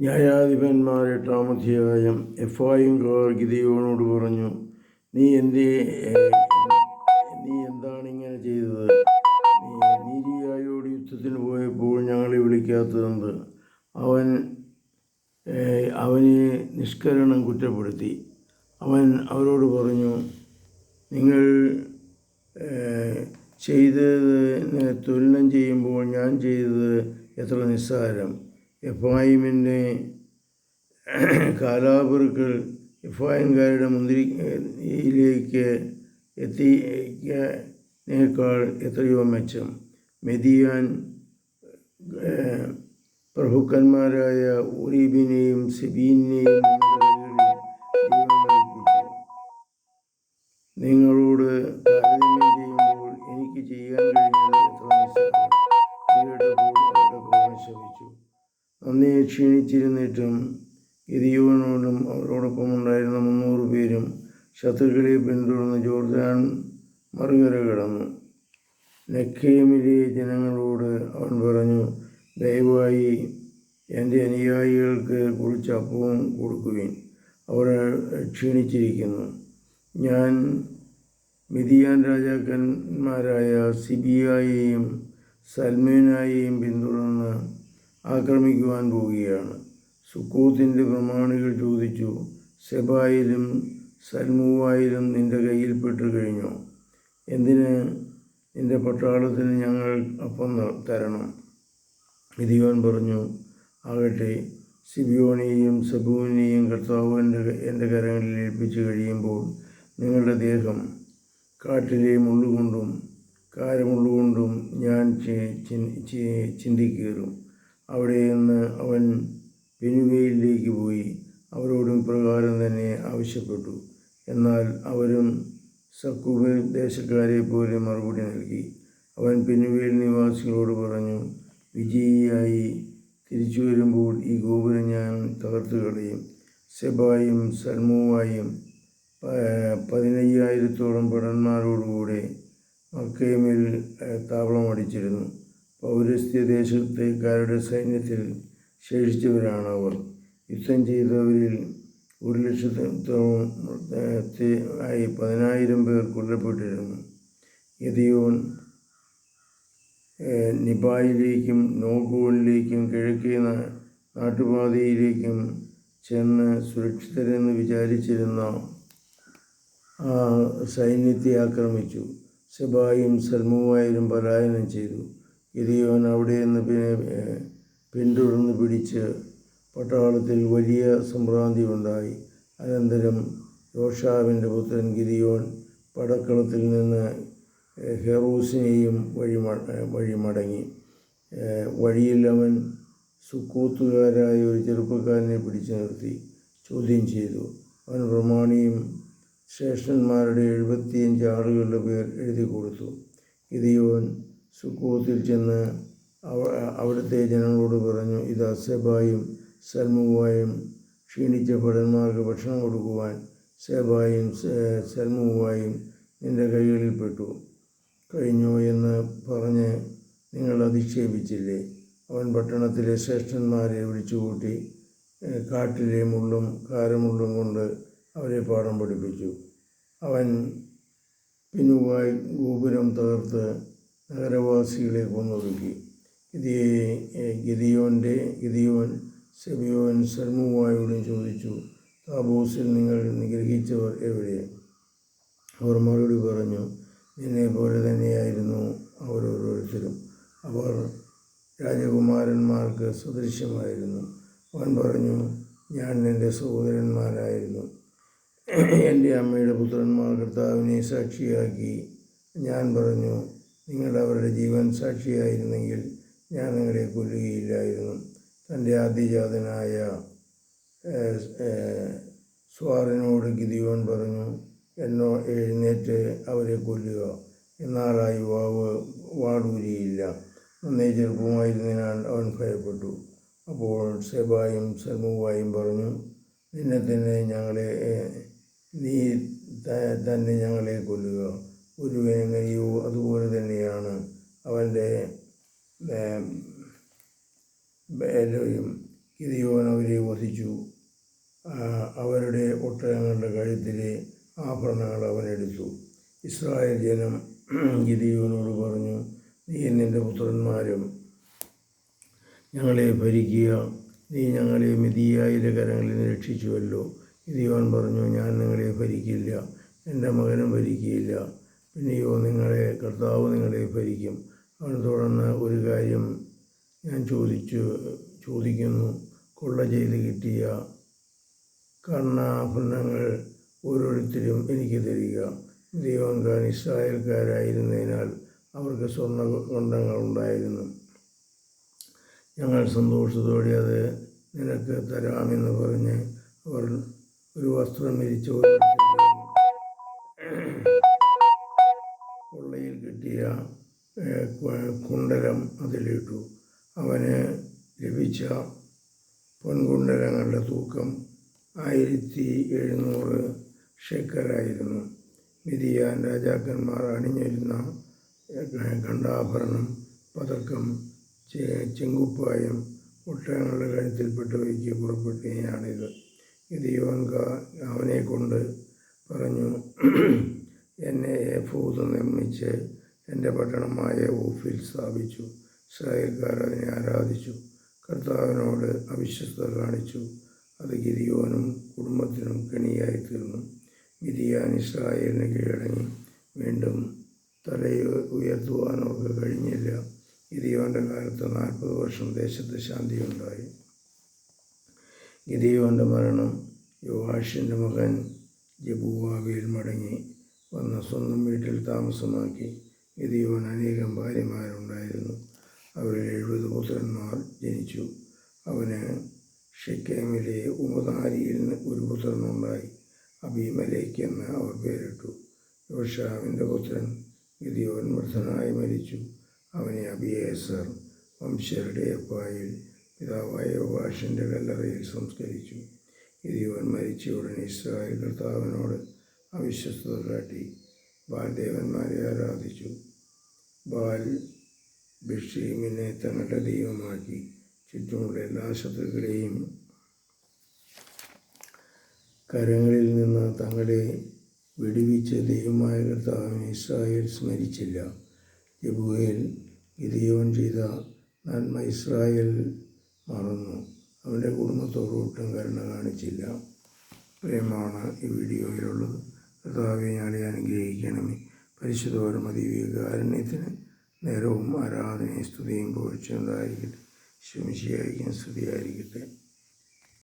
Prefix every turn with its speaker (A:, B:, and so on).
A: ന്യായാധിപന്മാർ എട്ടാം അധ്യായം എഫായിംകാർ ഗിദിയോനോട് പറഞ്ഞു നീ എന്തേ നീ എന്താണ് ഇങ്ങനെ ചെയ്തത്? നീതിയായോട് യുദ്ധത്തിന് പോയപ്പോൾ ഞങ്ങളെ വിളിക്കാത്തതെന്ത് അവൻ അവനെ നിഷ്കരണം കുറ്റപ്പെടുത്തി. അവൻ അവരോട് പറഞ്ഞു നിങ്ങൾ ചെയ്തത് തുലനം ചെയ്യുമ്പോൾ ഞാൻ ചെയ്തത് എത്ര നിസ്സാരം? എഫായിമിന്റെ കാലാപുറുക്കൾ എഫായിംകാരുടെ മുന്തിരിയിലേക്ക് എത്തിയേക്കാൾ എത്രയോ മെച്ചം. മെതിയാൻ പ്രഭുക്കന്മാരായ ഉറീബിനെയും സെബീനെയും നന്നേ ക്ഷീണിച്ചിരുന്നിട്ടും ഗിദിയോനോടും അവരോടൊപ്പം ഉണ്ടായിരുന്ന മുന്നൂറ് പേരും ശത്രുക്കളെ പിന്തുടർന്ന് ജോർദാൻ മറുകര കടന്നു നെക്കേമിലെ ജനങ്ങളോട് അവൻ പറഞ്ഞു ദയവായി എന്റെ അനുയായികൾക്ക് കുറിച്ച് അപ്പവും കൊടുക്കുവിൻ. അവർ ക്ഷീണിച്ചിരിക്കുന്നു. ഞാൻ മിതിയാൻ രാജാക്കന്മാരായ സിബിയായെയും സൽമേനായെയും പിന്തുടർന്ന് ആക്രമിക്കുവാൻ പോവുകയാണ്. സുക്കൂത്തിന്റെ പ്രമാണികൾ ചോദിച്ചു സെബായിലും സൽമുവായിലും നിന്റെ കയ്യിൽപ്പെട്ട് കഴിഞ്ഞോ? എന്തിന് നിന്റെ പട്ടാളത്തിന് ഞങ്ങൾ അപ്പം തരണം? മിതിയോൻ പറഞ്ഞു ആകട്ടെ സിബിയോണിയെയും സബുവിനെയും കർത്താവ് എന്റെ എന്റെ കരങ്ങളിൽ ഏൽപ്പിച്ച് കഴിയുമ്പോൾ നിങ്ങളുടെ ദേഹം കാട്ടിലെ മുള്ളുകൊണ്ടും കാരമുള്ളുകൊണ്ടും ഞാൻ ചിന്തിക്കേറും. അവിടെ നിന്ന് അവൻ പെനുവയിലേക്ക് പോയി. അവരോടും പ്രകാരം തന്നെ ആവശ്യപ്പെട്ടു. എന്നാൽ അവരും സക്കുബ് ദേശക്കാരെ പോലെ മറുപടി നൽകി. അവൻ പെനുവേൽ നിവാസികളോട് പറഞ്ഞു വിജയിയായി. തിരിച്ചു വരുമ്പോൾ ഈ ഗോപുരം ഞാൻ തകർത്ത് കളയും. സെബായും സൽമുവായും പതിനയ്യായിരത്തോളം ഭടന്മാരോടുകൂടെ മക്കേമിൽ താവളം താവളമടിച്ചിരുന്നു. പൗരസ്ത്യ ദേശത്തേക്കാരുടെ സൈന്യത്തിൽ ശേഷിച്ചവരാണ് അവർ യുദ്ധം ചെയ്തവരിൽ ഒരു ലക്ഷത്തോളം ഏഹ്, ആയി പതിനായിരം പേർ കൊല്ലപ്പെട്ടിരുന്നു. യതിയോൻ ഏഹ്, നിബായിലേക്കും നോഗോളിലേക്കും കിഴക്കേ നാട്ടുപാതയിലേക്കും ചെന്ന് സുരക്ഷിതരെന്ന് വിചാരിച്ചിരുന്ന സൈന്യത്തെ ആക്രമിച്ചു. സെബായും സൽമുവായും പലായനം ചെയ്തു. ഗിരിയോൻ അവിടെ നിന്ന് പിന്തുടർന്ന് പിടിച്ച് പട്ടാളത്തിൽ വലിയ സംഭ്രാന്തി ഉണ്ടായി. അനന്തരം യോഷാവിന്റെ പുത്രൻ ഗിരിയോൻ പടക്കളത്തിൽ നിന്ന് ഹെറൂസിനെയും വഴി വഴിമടങ്ങി വഴിയിൽ അവൻ സുക്കൂത്തുകാരായ ഒരു ചെറുപ്പക്കാരനെ പിടിച്ചു നിർത്തി. ചോദ്യം ചെയ്തു. അവൻ പ്രമാണിയും ശ്രേഷ്ഠന്മാരുടെ എഴുപത്തിയഞ്ച് ആളുകളുടെ പേർ എഴുതി കൊടുത്തു. ഗിദിയോൻ സുക്കൂത്തിൽ ചെന്ന് അവ- അവിടുത്തെ ജനങ്ങളോട് പറഞ്ഞു ഇത് അസബായും സൽമുവായും ക്ഷീണിച്ച ഭടന്മാർക്ക് ഭക്ഷണം കൊടുക്കുവാൻ സെബായും സൽമുവായും നിന്റെ കൈകളിൽപ്പെട്ടു കഴിഞ്ഞു എന്ന് പറഞ്ഞ് നിങ്ങൾ അധിക്ഷേപിച്ചില്ലേ? അവൻ പട്ടണത്തിലെ ശ്രേഷ്ഠന്മാരെ വിളിച്ചുകൂട്ടി കാട്ടിലെ മുള്ളും കാരമുള്ളും കൊണ്ട് അവരെ പാഠം പഠിപ്പിച്ചു. അവൻ പിന്നുവായി ഗോപുരം തകർത്ത് നഗരവാസികളെ കൊന്നൊടുക്കി. ഗിതിയെ ഗിതിയോന്റെ ഗിതിയോൻ സെബിയോൻ സർമുവായോടും ചോദിച്ചു താബോസിൽ നിങ്ങൾ നിഗ്രഹിച്ചവർ എവിടെ? അവർ മറുപടി പറഞ്ഞു നിന്നെ പോലെ തന്നെയായിരുന്നു അവരോരോരുത്തരും. അവർ രാജകുമാരന്മാർക്ക് സദൃശ്യമായിരുന്നു. അവൻ പറഞ്ഞു ഞാൻ എന്റെ സഹോദരന്മാരായിരുന്നു. എന്റെ അമ്മയുടെ പുത്രന്മാർ കർത്താവിനെ സാക്ഷിയാക്കി. ഞാൻ പറഞ്ഞു നിങ്ങൾ അവരുടെ ജീവൻ സാക്ഷിയായിരുന്നെങ്കിൽ ഞാൻ നിങ്ങളെ കൊല്ലുകയില്ലായിരുന്നു. തന്റെ ആദ്യജാതനായ സ്വാറിനോട് ഗിദിയോൻ പറഞ്ഞു എന്നോ എഴുന്നേറ്റ് അവരെ കൊല്ലുക. എന്നാൽ ആ യുവാവ് വാടൂരിയില്ല. നന്നേ ചെറുപ്പമായിരുന്നതിനാൽ അവൻ ഭയപ്പെട്ടു. അപ്പോൾ സെബായും സൽമുവായും പറഞ്ഞു നിന്നെ തന്നെ ഞങ്ങളെ നീ തന്നെ ഞങ്ങളെ കൊല്ലുക. ഒരുവനെങ്ങനെയോ അതുപോലെ തന്നെയാണ് അവന്റെ എല്ലാവരും ഗിദിയോൻ അവരെ വധിച്ചു. അവരുടെ ഒട്ടകങ്ങളുടെ കഴുത്തിലെ ആഭരണങ്ങൾ അവനെടുത്തു ഇസ്രായേൽ ജനം ഗിരിയോനോട് പറഞ്ഞു നീ നിന്റെ പുത്രന്മാരും ഞങ്ങളെ ഭരിക്കുക. നീ ഞങ്ങളെ മിതിയായിലെ കരങ്ങളിൽ നിന്ന് രക്ഷിച്ചുവല്ലോ. ഗിരിയോൻ പറഞ്ഞു ഞാൻ നിങ്ങളെ ഭരിക്കില്ല. എന്റെ മകനും ഭരിക്കുകയില്ല പിന്നെയോ നിങ്ങളെ കർത്താവ് നിങ്ങളെ ഭരിക്കും. അവൻ തുടർന്ന് ഒരു കാര്യം ഞാൻ ചോദിച്ചു ചോദിക്കുന്നു. കൊള്ള ചെയ്ത് കിട്ടിയ കർണാഭരണങ്ങൾ ഓരോരുത്തരും എനിക്ക് തരിക. ദൈവങ്കാൻ ഇസ്രായേൽക്കാരായിരുന്നതിനാൽ അവർക്ക് സ്വർണ കൊണ്ടങ്ങൾ ഉണ്ടായിരുന്നു. ഞങ്ങൾ സന്തോഷത്തോടെ അത് നിനക്ക് തരാമെന്ന് പറഞ്ഞ് അവർ ഒരു വസ്ത്രം വിരിച്ച് ഓരോരുത്തരുടെയും കുണ്ടലം അതിലിട്ടു. അവന് ലഭിച്ച പൊൻകുണ്ടലങ്ങളുടെ തൂക്കം ആയിരത്തി എഴുന്നൂറ് ഷെക്കലായിരുന്നു മിതിയാൻ രാജാക്കന്മാർ അണിഞ്ഞിരുന്ന ഖണ്ഡാഭരണം പതക്കം ചെങ്കുപ്പായം ഒട്ടകങ്ങളുടെ കഴുത്തിൽപ്പെട്ടവയ്ക്ക് പുറപ്പെട്ടുകയാണിത് ഇത് യോൻക അവനെ കൊണ്ട് പറഞ്ഞു എന്നെ ഏഫൂത് നിർമ്മിച്ച് സ്ഥാപിച്ചു. ഇസ്രായേൽക്കാർ അതിനെ ആരാധിച്ചു. കർത്താവിനോട് അവിശ്വസ്ത കാണിച്ചു. അത് ഗിരിയോനും കുടുംബത്തിനും കെണിയായി തീർന്നു ഗിരിയാൻ ഇസ്രായേലിന് കീഴടങ്ങി. വീണ്ടും തലയോ ഉയർത്തുവാൻ അവർക്ക് കഴിഞ്ഞില്ല. ഗിരിയോന്റെ കാലത്ത് നാൽപ്പത് വർഷം ദേശത്ത് ശാന്തിയുണ്ടായി. ഗിരിയോന്റെ മരണം യുവാഷിന്റെ മകൻ ജബുവാവിയിൽ മടങ്ങി വന്ന സ്വന്തം വീട്ടിൽ താമസമാക്കി. ഗിദിയോൻ അനേകം ഭാര്യമാരുണ്ടായിരുന്നു. അവരിൽ എഴുപത് പുത്രന്മാർ ജനിച്ചു. അവന് ഷെക്കേമിലെ ഉമതാരിയിൽ നിന്ന് ഒരു പുത്രനുണ്ടായി. അബീമലേക്ക് എന്ന് അവർ പേരിട്ടു. യോഷാവിന്റെ പുത്രൻ ഗിദിയോൻ വൃദ്ധനായി മരിച്ചു. അവനെ അബിയേസർ വംശരുടെ അപ്പായിൽ പിതാവായ യോവാഷിന്റെ കല്ലറയിൽ സംസ്കരിച്ചു. ഗിദിയോൻ മരിച്ച ഉടനെ ഇസ്രായേൽ കർത്താവിനോട് അവിശ്വസ്തത കാട്ടി. ബാൽദേവന്മാരെ ആരാധിച്ചു. ബാൽ ബഷീമിനെ തങ്ങളുടെ ദൈവമാക്കി. ചുറ്റുമുള്ള എല്ലാ ശത്രുക്കളെയും കരങ്ങളിൽ നിന്ന് തങ്ങളെ വെടിവിച്ച് ദൈവമായ കർത്താവിനെ ഇസ്രായേൽ സ്മരിച്ചില്ല. ജബുവേൽ ഗിരിയോൻ ചെയ്ത നന്മ ഇസ്രായേൽ മറന്നു. അവന്റെ കുടുംബത്തോട് ഒട്ടും കരുണ കാണിച്ചില്ല. പ്രേമാണ് ഈ വീഡിയോയിലുള്ളത്. കർത്താവിനെ ഞാൻ അനുഗ്രഹിക്കണമേ. പരിശുദ്ധപരമതി വികാരുണ്യത്തിന് നേരവും ആരാധനയും സ്തുതിയും പോഴ്ചയുണ്ടായിരിക്കട്ടെ ശുമിശിയായിരിക്കും സ്തുതിയായിരിക്കട്ടെ.